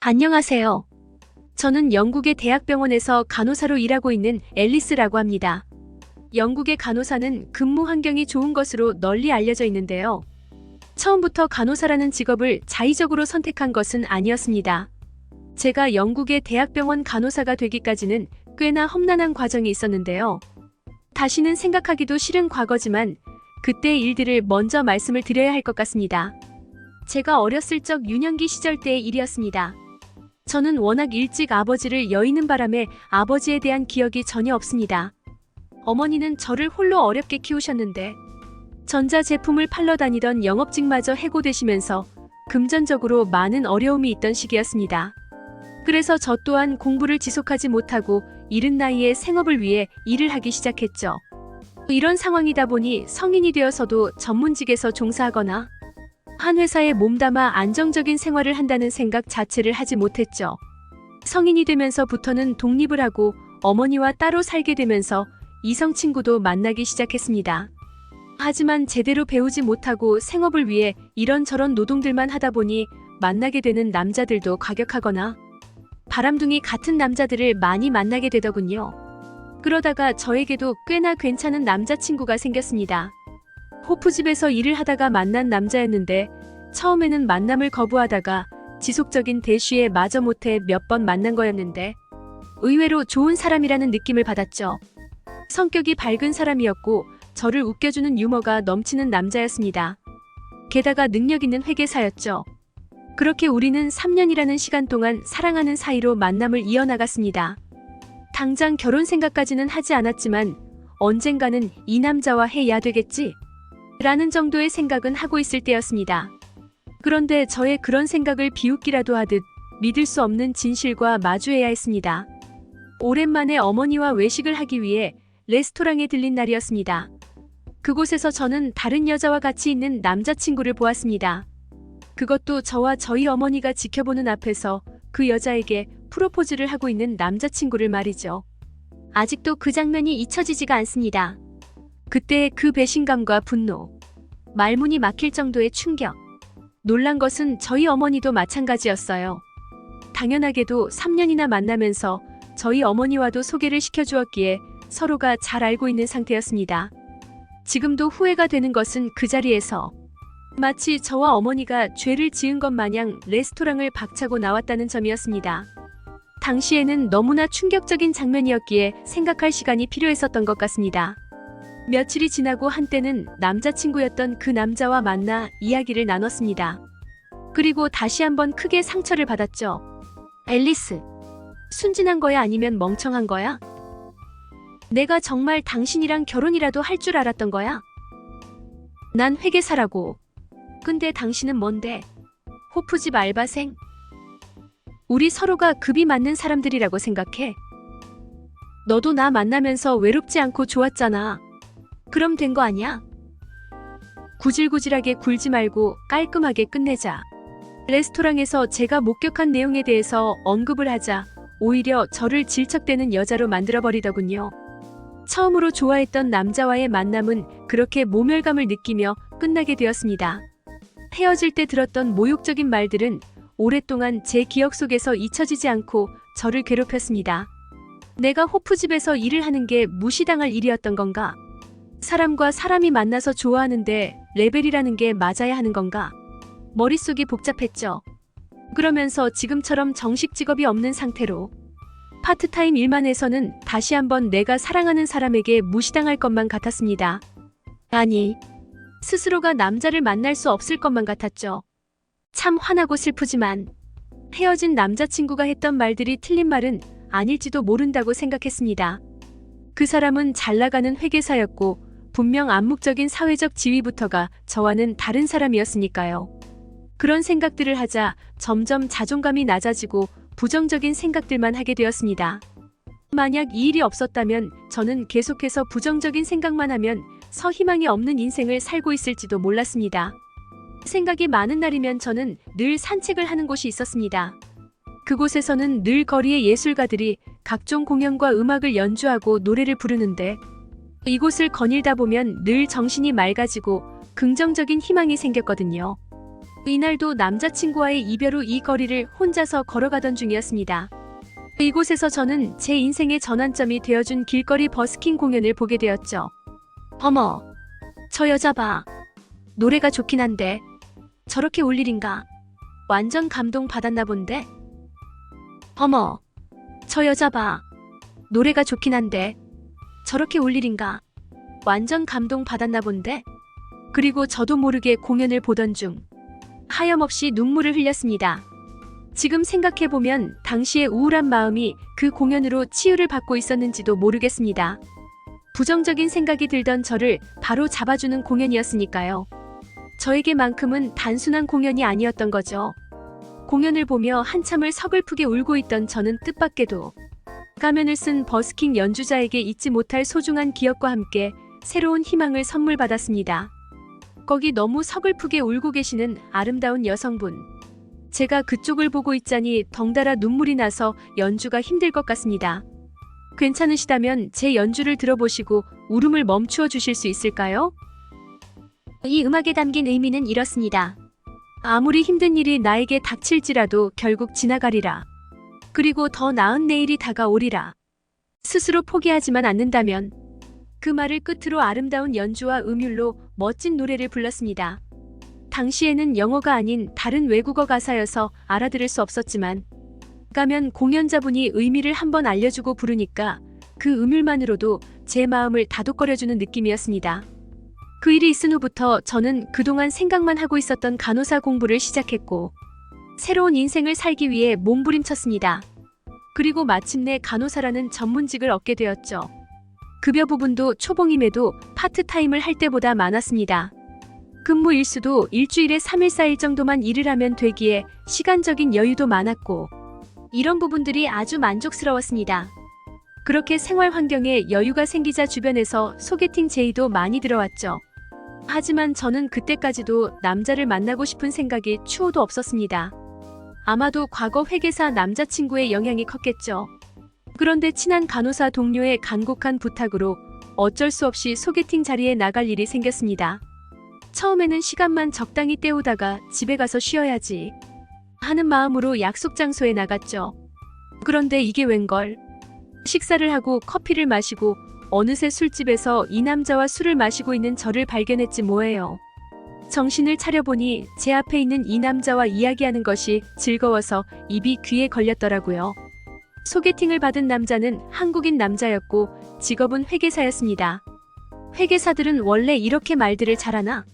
안녕하세요. 저는 영국의 대학병원에서 간호사로 일하고 있는 앨리스라고 합니다. 영국의 간호사는 근무 환경이 좋은 것으로 널리 알려져 있는데요. 처음부터 간호사라는 직업을 자의적으로 선택한 것은 아니었습니다. 제가 영국의 대학병원 간호사가 되기까지는 꽤나 험난한 과정이 있었는데요. 다시는 생각하기도 싫은 과거지만 그때의 일들을 먼저 말씀을 드려야 할 것 같습니다. 제가 어렸을 적 유년기 시절 때의 일이었습니다. 저는 워낙 일찍 아버지를 여의는 바람에 아버지에 대한 기억이 전혀 없습니다. 어머니는 저를 홀로 어렵게 키우셨는데 전자제품을 팔러 다니던 영업직마저 해고되시면서 금전적으로 많은 어려움이 있던 시기였습니다. 그래서 저 또한 공부를 지속하지 못하고 이른 나이에 생업을 위해 일을 하기 시작했죠. 이런 상황이다 보니 성인이 되어서도 전문직에서 종사하거나 한 회사에 몸담아 안정적인 생활을 한다는 생각 자체를 하지 못했죠. 성인이 되면서부터는 독립을 하고 어머니와 따로 살게 되면서 이성 친구도 만나기 시작했습니다. 하지만 제대로 배우지 못하고 생업을 위해 이런저런 노동들만 하다 보니 만나게 되는 남자들도 과격하거나 바람둥이 같은 남자들을 많이 만나게 되더군요. 그러다가 저에게도 꽤나 괜찮은 남자친구가 생겼습니다. 호프집에서 일을 하다가 만난 남자였는데 처음에는 만남을 거부하다가 지속적인 대쉬에 마저 못해 몇 번 만난 거였는데 의외로 좋은 사람이라는 느낌을 받았죠. 성격이 밝은 사람이었고 저를 웃겨주는 유머가 넘치는 남자였습니다. 게다가 능력 있는 회계사였죠. 그렇게 우리는 3년이라는 시간 동안 사랑하는 사이로 만남을 이어나갔습니다. 당장 결혼 생각까지는 하지 않았지만 언젠가는 이 남자와 해야 되겠지? 라는 정도의 생각은 하고 있을 때였습니다. 그런데 저의 그런 생각을 비웃기라도 하듯 믿을 수 없는 진실과 마주해야 했습니다. 오랜만에 어머니와 외식을 하기 위해 레스토랑에 들린 날이었습니다. 그곳에서 저는 다른 여자와 같이 있는 남자친구를 보았습니다. 그것도 저와 저희 어머니가 지켜보는 앞에서 그 여자에게 프로포즈를 하고 있는 남자친구를 말이죠. 아직도 그 장면이 잊혀지지가 않습니다. 그때의 그 배신감과 분노, 말문이 막힐 정도의 충격. 놀란 것은 저희 어머니도 마찬가지였어요. 당연하게도 3년이나 만나면서 저희 어머니와도 소개를 시켜주었기에 서로가 잘 알고 있는 상태였습니다. 지금도 후회가 되는 것은 그 자리에서 마치 저와 어머니가 죄를 지은 것 마냥 레스토랑을 박차고 나왔다는 점이었습니다. 당시에는 너무나 충격적인 장면이었기에 생각할 시간이 필요했었던 것 같습니다. 며칠이 지나고 한때는 남자친구였던 그 남자와 만나 이야기를 나눴습니다. 그리고 다시 한번 크게 상처를 받았죠. 앨리스, 순진한 거야 아니면 멍청한 거야? 내가 정말 당신이랑 결혼이라도 할 줄 알았던 거야? 난 회계사라고. 근데 당신은 뭔데? 호프집 알바생? 우리 서로가 급이 맞는 사람들이라고 생각해. 너도 나 만나면서 외롭지 않고 좋았잖아. 그럼 된 거 아니야? 구질구질하게 굴지 말고 깔끔하게 끝내자. 레스토랑에서 제가 목격한 내용에 대해서 언급을 하자 오히려 저를 질척대는 여자로 만들어버리더군요. 처음으로 좋아했던 남자와의 만남은 그렇게 모멸감을 느끼며 끝나게 되었습니다. 헤어질 때 들었던 모욕적인 말들은 오랫동안 제 기억 속에서 잊혀지지 않고 저를 괴롭혔습니다. 내가 호프집에서 일을 하는 게 무시당할 일이었던 건가? 사람과 사람이 만나서 좋아하는데 레벨이라는 게 맞아야 하는 건가? 머릿속이 복잡했죠. 그러면서 지금처럼 정식 직업이 없는 상태로 파트타임 일만 해서는 다시 한번 내가 사랑하는 사람에게 무시당할 것만 같았습니다. 아니, 스스로가 남자를 만날 수 없을 것만 같았죠. 참 화나고 슬프지만 헤어진 남자친구가 했던 말들이 틀린 말은 아닐지도 모른다고 생각했습니다. 그 사람은 잘 나가는 회계사였고 분명 암묵적인 사회적 지위부터가 저와는 다른 사람이었으니까요. 그런 생각들을 하자 점점 자존감이 낮아지고 부정적인 생각들만 하게 되었습니다. 만약 이 일이 없었다면 저는 계속해서 부정적인 생각만 하면 서 희망이 없는 인생을 살고 있을지도 몰랐습니다. 생각이 많은 날이면 저는 늘 산책을 하는 곳이 있었습니다. 그곳에서는 늘 거리의 예술가들이 각종 공연과 음악을 연주하고 노래를 부르는데 이곳을 거닐다 보면 늘 정신이 맑아지고 긍정적인 희망이 생겼거든요. 이날도 남자친구와의 이별 후 이 거리를 혼자서 걸어가던 중이었습니다. 이곳에서 저는 제 인생의 전환점이 되어준 길거리 버스킹 공연을 보게 되었죠. 어머, 저 여자 봐. 노래가 좋긴 한데 저렇게 올 일인가? 완전 감동 받았나 본데? 어머, 저 여자 봐. 노래가 좋긴 한데 저렇게 올 일인가? 완전 감동 받았나 본데? 그리고 저도 모르게 공연을 보던 중 하염없이 눈물을 흘렸습니다. 지금 생각해보면 당시의 우울한 마음이 그 공연으로 치유를 받고 있었는지도 모르겠습니다. 부정적인 생각이 들던 저를 바로 잡아주는 공연이었으니까요. 저에게만큼은 단순한 공연이 아니었던 거죠. 공연을 보며 한참을 서글프게 울고 있던 저는 뜻밖에도 가면을 쓴 버스킹 연주자에게 잊지 못할 소중한 기억과 함께 새로운 희망을 선물 받았습니다. 거기 너무 서글프게 울고 계시는 아름다운 여성분. 제가 그쪽을 보고 있자니 덩달아 눈물이 나서 연주가 힘들 것 같습니다. 괜찮으시다면 제 연주를 들어보시고 울음을 멈추어 주실 수 있을까요? 이 음악에 담긴 의미는 이렇습니다. 아무리 힘든 일이 나에게 닥칠지라도 결국 지나가리라. 그리고 더 나은 내일이 다가오리라. 스스로 포기하지만 않는다면 그 말을 끝으로 아름다운 연주와 음율로 멋진 노래를 불렀습니다. 당시에는 영어가 아닌 다른 외국어 가사여서 알아들을 수 없었지만 가면 공연자분이 의미를 한번 알려주고 부르니까 그 음율만으로도 제 마음을 다독거려주는 느낌이었습니다. 그 일이 있은 후부터 저는 그동안 생각만 하고 있었던 간호사 공부를 시작했고 새로운 인생을 살기 위해 몸부림쳤습니다. 그리고 마침내 간호사라는 전문직을 얻게 되었죠. 급여 부분도 초봉임에도 파트타임을 할 때보다 많았습니다. 근무 일수도 일주일에 3일 4일 정도만 일을 하면 되기에 시간적인 여유도 많았고 이런 부분들이 아주 만족스러웠습니다. 그렇게 생활 환경에 여유가 생기자 주변에서 소개팅 제의도 많이 들어왔죠. 하지만 저는 그때까지도 남자를 만나고 싶은 생각이 추호도 없었습니다. 아마도 과거 회계사 남자친구의 영향이 컸겠죠. 그런데 친한 간호사 동료의 간곡한 부탁으로 어쩔 수 없이 소개팅 자리에 나갈 일이 생겼습니다. 처음에는 시간만 적당히 때우다가 집에 가서 쉬어야지 하는 마음으로 약속 장소에 나갔죠. 그런데 이게 웬걸? 식사를 하고 커피를 마시고 어느새 술집에서 이 남자와 술을 마시고 있는 저를 발견했지 뭐예요. 정신을 차려보니 제 앞에 있는 이 남자와 이야기하는 것이 즐거워서 입이 귀에 걸렸더라고요. 소개팅을 받은 남자는 한국인 남자였고 직업은 회계사였습니다. 회계사들은 원래 이렇게 말들을 잘하나?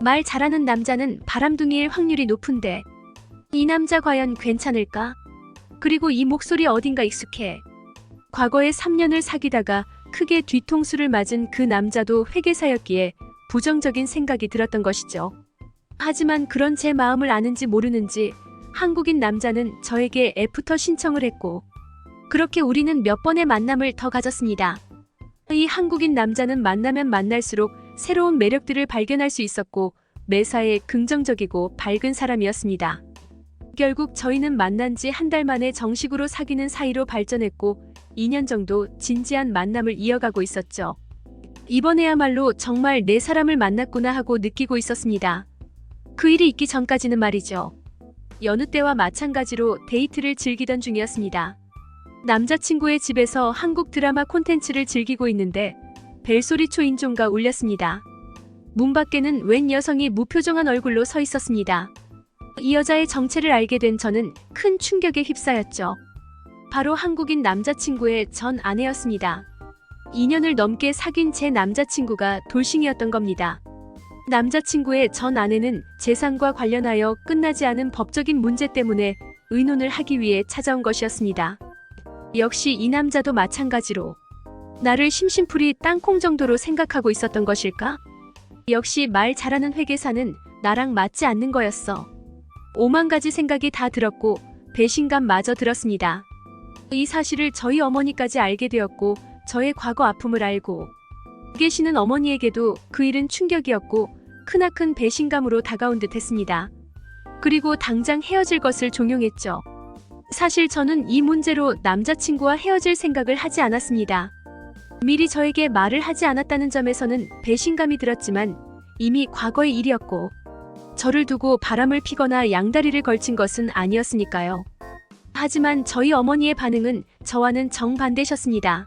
말 잘하는 남자는 바람둥이일 확률이 높은데 이 남자 과연 괜찮을까? 그리고 이 목소리 어딘가 익숙해. 과거에 3년을 사귀다가 크게 뒤통수를 맞은 그 남자도 회계사였기에 부정적인 생각이 들었던 것이죠. 하지만 그런 제 마음을 아는지 모르는지 한국인 남자는 저에게 애프터 신청을 했고 그렇게 우리는 몇 번의 만남을 더 가졌습니다. 이 한국인 남자는 만나면 만날수록 새로운 매력들을 발견할 수 있었고 매사에 긍정적이고 밝은 사람이었습니다. 결국 저희는 만난 지 한 달 만에 정식으로 사귀는 사이로 발전했고 2년 정도 진지한 만남을 이어가고 있었죠. 이번에야말로 정말 내 사람을 만났구나 하고 느끼고 있었습니다. 그 일이 있기 전까지는 말이죠. 여느 때와 마찬가지로 데이트를 즐기던 중이었습니다. 남자친구의 집에서 한국 드라마 콘텐츠를 즐기고 있는데 벨소리 초인종가 울렸습니다. 문 밖에는 웬 여성이 무표정한 얼굴로 서 있었습니다. 이 여자의 정체를 알게 된 저는 큰 충격에 휩싸였죠. 바로 한국인 남자친구의 전 아내였습니다. 2년을 넘게 사귄 제 남자친구가 돌싱이었던 겁니다. 남자친구의 전 아내는 재산과 관련하여 끝나지 않은 법적인 문제 때문에 의논을 하기 위해 찾아온 것이었습니다. 역시 이 남자도 마찬가지로 나를 심심풀이 땅콩 정도로 생각하고 있었던 것일까? 역시 말 잘하는 회계사는 나랑 맞지 않는 거였어. 오만 가지 생각이 다 들었고 배신감마저 들었습니다. 이 사실을 저희 어머니까지 알게 되었고 저의 과거 아픔을 알고 계시는 어머니에게도 그 일은 충격이었고 크나큰 배신감으로 다가온 듯 했습니다. 그리고 당장 헤어질 것을 종용했죠. 사실 저는 이 문제로 남자친구와 헤어질 생각을 하지 않았습니다. 미리 저에게 말을 하지 않았다는 점에서는 배신감이 들었지만 이미 과거의 일이었고 저를 두고 바람을 피거나 양다리를 걸친 것은 아니었으니까요. 하지만 저희 어머니의 반응은 저와는 정반대셨습니다.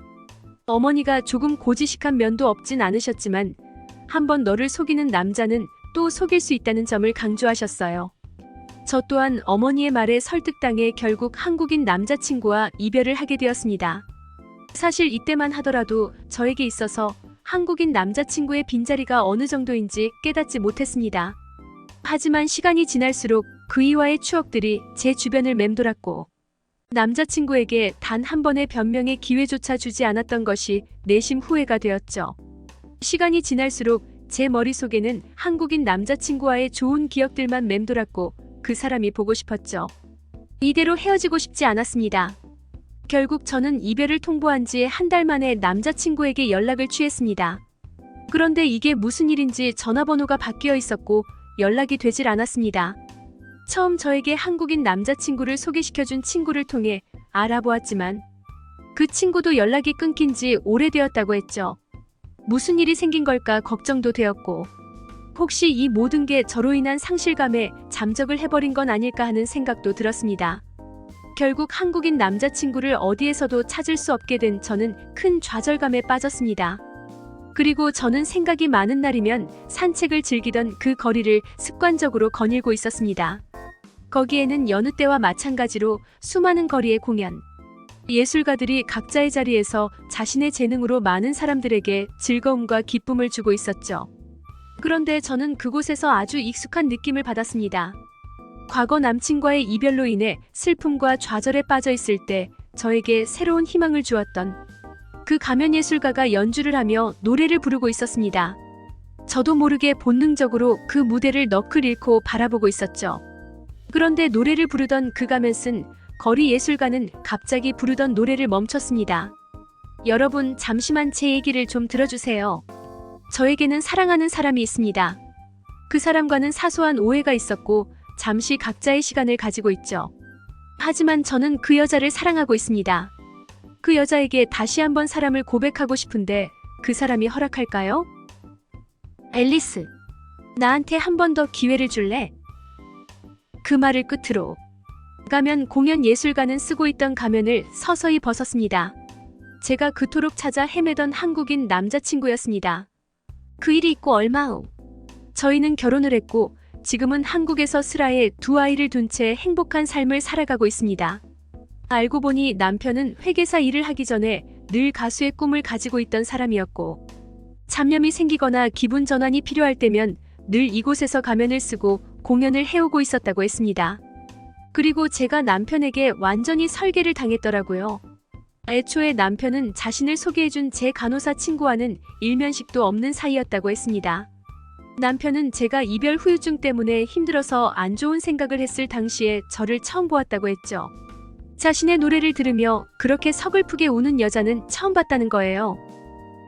어머니가 조금 고지식한 면도 없진 않으셨지만 한번 너를 속이는 남자는 또 속일 수 있다는 점을 강조하셨어요. 저 또한 어머니의 말에 설득당해 결국 한국인 남자친구와 이별을 하게 되었습니다. 사실 이때만 하더라도 저에게 있어서 한국인 남자친구의 빈자리가 어느 정도인지 깨닫지 못했습니다. 하지만 시간이 지날수록 그 이와의 추억들이 제 주변을 맴돌았고 남자친구에게 단 한 번의 변명의 기회조차 주지 않았던 것이 내심 후회가 되었죠. 시간이 지날수록 제 머릿속에는 한국인 남자친구와의 좋은 기억들만 맴돌았고 그 사람이 보고 싶었죠. 이대로 헤어지고 싶지 않았습니다. 결국 저는 이별을 통보한 지 한 달 만에 남자친구에게 연락을 취했습니다. 그런데 이게 무슨 일인지 전화번호가 바뀌어 있었고 연락이 되질 않았습니다. 처음 저에게 한국인 남자친구를 소개시켜준 친구를 통해 알아보았지만 그 친구도 연락이 끊긴 지 오래되었다고 했죠. 무슨 일이 생긴 걸까 걱정도 되었고 혹시 이 모든 게 저로 인한 상실감에 잠적을 해버린 건 아닐까 하는 생각도 들었습니다. 결국 한국인 남자친구를 어디에서도 찾을 수 없게 된 저는 큰 좌절감에 빠졌습니다. 그리고 저는 생각이 많은 날이면 산책을 즐기던 그 거리를 습관적으로 거닐고 있었습니다. 거기에는 여느 때와 마찬가지로 수많은 거리의 공연, 예술가들이 각자의 자리에서 자신의 재능으로 많은 사람들에게 즐거움과 기쁨을 주고 있었죠. 그런데 저는 그곳에서 아주 익숙한 느낌을 받았습니다. 과거 남친과의 이별로 인해 슬픔과 좌절에 빠져 있을 때 저에게 새로운 희망을 주었던 그 가면 예술가가 연주를 하며 노래를 부르고 있었습니다. 저도 모르게 본능적으로 그 무대를 너클 잃고 바라보고 있었죠. 그런데 노래를 부르던 그 가면은 거리 예술가는 갑자기 부르던 노래를 멈췄습니다. 여러분, 잠시만 제 얘기를 좀 들어주세요. 저에게는 사랑하는 사람이 있습니다. 그 사람과는 사소한 오해가 있었고, 잠시 각자의 시간을 가지고 있죠. 하지만 저는 그 여자를 사랑하고 있습니다. 그 여자에게 다시 한번 사람을 고백하고 싶은데, 그 사람이 허락할까요? 앨리스, 나한테 한 번 더 기회를 줄래? 그 말을 끝으로 가면 공연 예술가는 쓰고 있던 가면을 서서히 벗었습니다. 제가 그토록 찾아 헤매던 한국인 남자친구였습니다. 그 일이 있고 얼마 후 저희는 결혼을 했고 지금은 한국에서 슬하에 두 아이를 둔 채 행복한 삶을 살아가고 있습니다. 알고 보니 남편은 회계사 일을 하기 전에 늘 가수의 꿈을 가지고 있던 사람이었고 잡념이 생기거나 기분 전환이 필요할 때면 늘 이곳에서 가면을 쓰고 공연을 해오고 있었다고 했습니다. 그리고 제가 남편에게 완전히 설계를 당했더라고요. 애초에 남편은 자신을 소개해준 제 간호사 친구와는 일면식도 없는 사이였다고 했습니다. 남편은 제가 이별 후유증 때문에 힘들어서 안 좋은 생각을 했을 당시에 저를 처음 보았다고 했죠. 자신의 노래를 들으며 그렇게 서글프게 우는 여자는 처음 봤다는 거예요.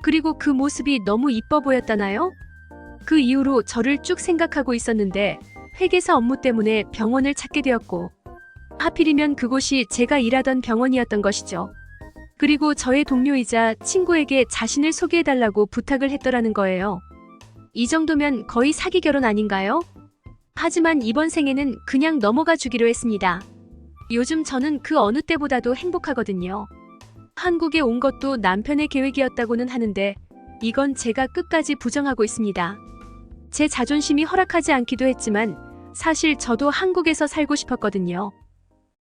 그리고 그 모습이 너무 이뻐 보였다나요? 그 이후로 저를 쭉 생각하고 있었는데 회계사 업무 때문에 병원을 찾게 되었고 하필이면 그곳이 제가 일하던 병원이었던 것이죠. 그리고 저의 동료이자 친구에게 자신을 소개해달라고 부탁을 했더라는 거예요. 이 정도면 거의 사기 결혼 아닌가요? 하지만 이번 생에는 그냥 넘어가 주기로 했습니다. 요즘 저는 그 어느 때보다도 행복하거든요. 한국에 온 것도 남편의 계획이었다고는 하는데 이건 제가 끝까지 부정하고 있습니다. 제 자존심이 허락하지 않기도 했지만 사실 저도 한국에서 살고 싶었거든요.